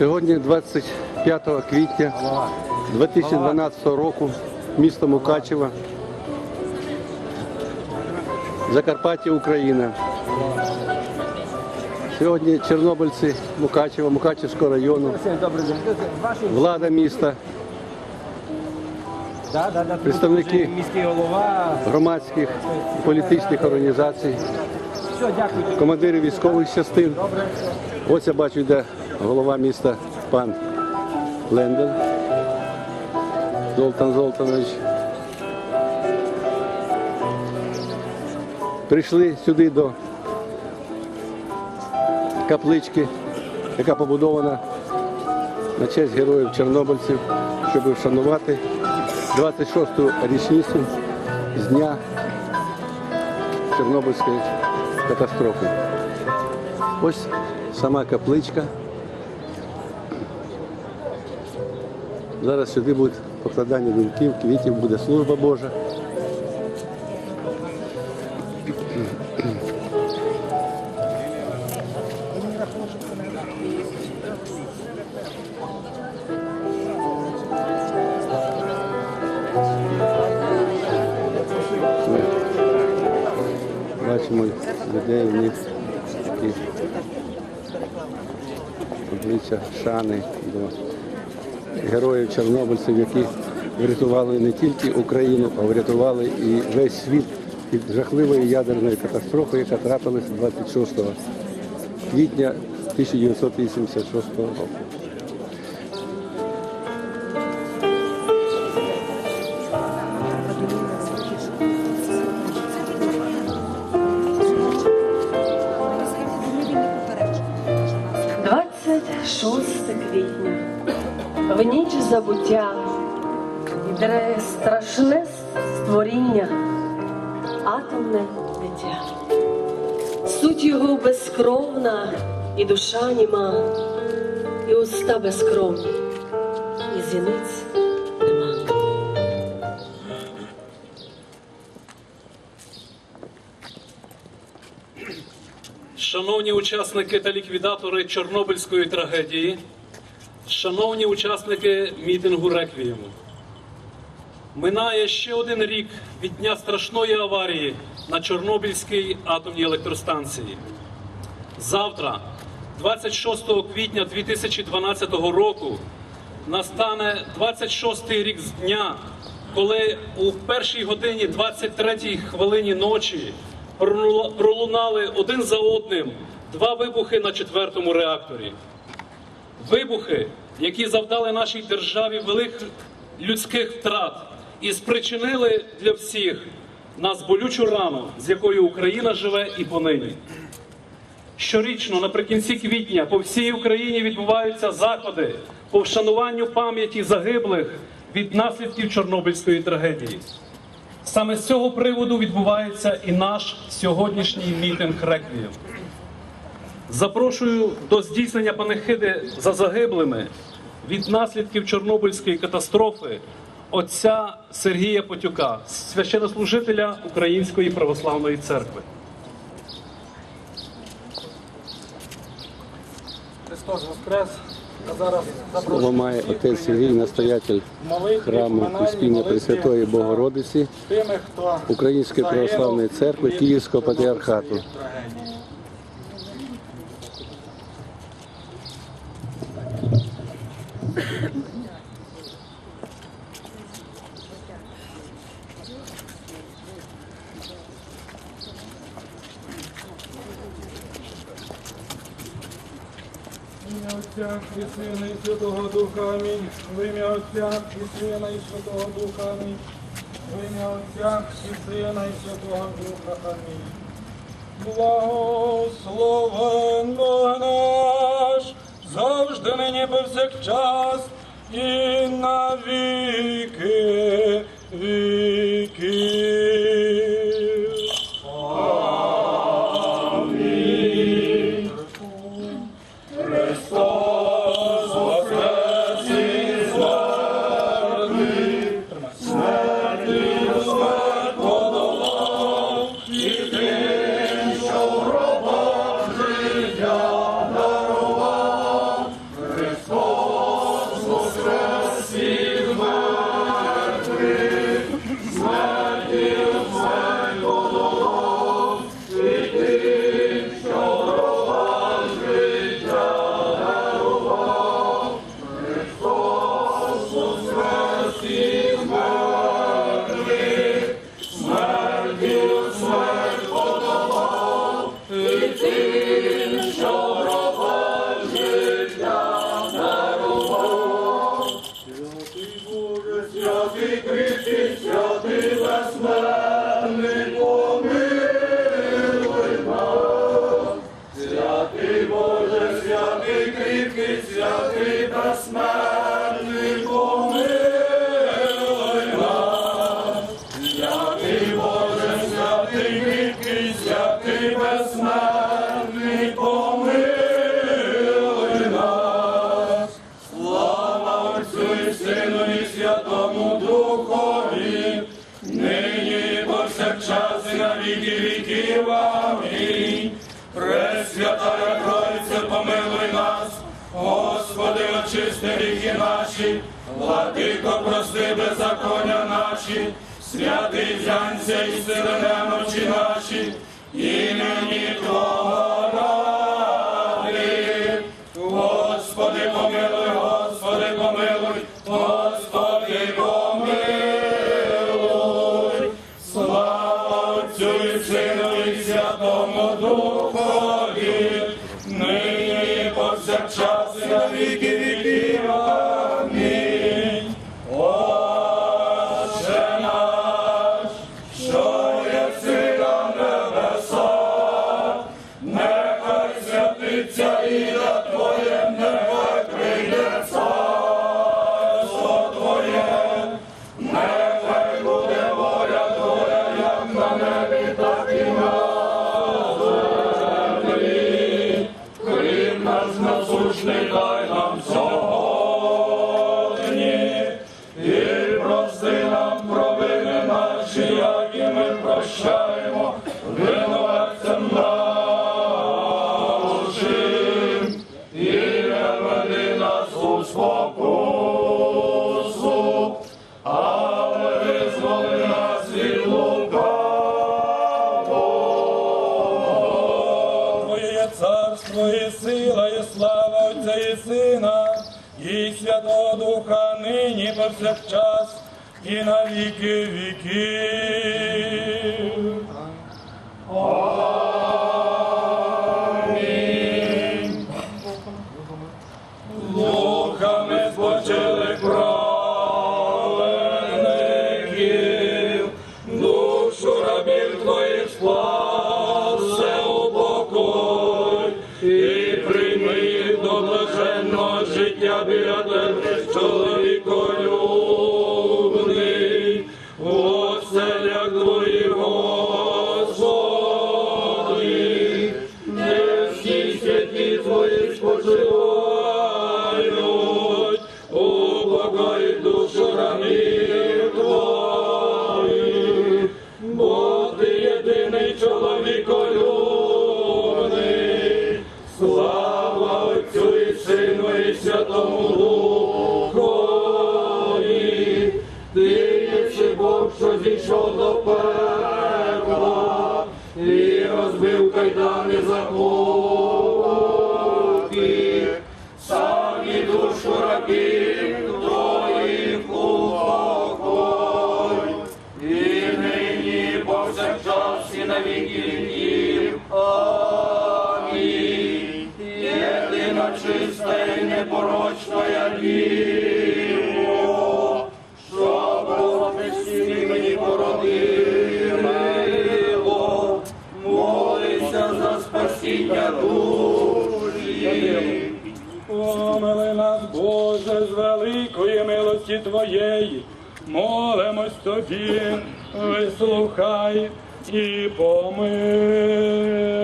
Сьогодні 25 квітня 2012 року, місто Мукачево, Закарпаття, Україна. Сьогодні чорнобильці Мукачева, Мукачевського району, влада міста, Представники. громадських політичних організацій, командири військових частин. Ось я бачу, йде голова міста пан Ленден Золтан Золтанович. Прийшли сюди до каплички, яка побудована на честь героїв чорнобильців, щоб вшанувати 26-ту річницю з дня Чорнобильської катастрофи. Ось сама капличка. Зараз сюди буде покладання вінків, квітів, буде служба Божа. Ми Бачимо людей, у них такі обличчя шани до Героїв чорнобильців, які врятували не тільки Україну, а врятували і весь світ від жахливої ядерної катастрофи, яка трапилася 26 квітня 1986 року. – 26 квітня. В ніч забуття йде страшне створіння, атомне дитя. Суть його безкровна і душа німа, і уста безкровні, і зіниць нема. Шановні учасники та ліквідатори Чорнобильської трагедії, шановні учасники мітингу Реквієму, минає ще один рік від дня страшної аварії на Чорнобильській атомній електростанції. Завтра, 26 квітня 2012 року, настане 26-й рік з дня, коли у першій годині 23-й хвилині ночі пролунали один за одним два вибухи на четвертому реакторі. Вибухи, які завдали нашій державі великих людських втрат і спричинили для всіх нас болючу рану, з якою Україна живе і понині. Щорічно наприкінці квітня по всій Україні відбуваються заходи по вшануванню пам'яті загиблих від наслідків Чорнобильської трагедії. Саме з цього приводу відбувається і наш сьогоднішній мітинг реквієм. Запрошую до здійснення панихиди за загиблими від наслідків Чорнобильської катастрофи отця Сергія Потюка, священнослужителя Української православної церкви. Христос Воскрес. Слово має отець Сергій, настоятель храму Успіння Пресвятої Богородиці Української православної церкви Київського патріархату. Отця і Сина і Святого Духа Амінь. В ім'я Отця і Сина і Святого Духа Амінь. В ім'я Отця і Сина і Святого Духа Амінь. Благословен Бог наш, завжди нині повсякчас і на віки Господи, очисти ріки наші, владико, прости, беззаконня наші, святий зянця і сили ночі наші, імені Твого. спокусу, а визволи нас від лукавого. Твоє царство і сила, і слава Отця і Сина, і Святого Духа нині повсякчас, і на віки віків. Whoa. Твоєї, молимось тобі, вислухай і помилуй.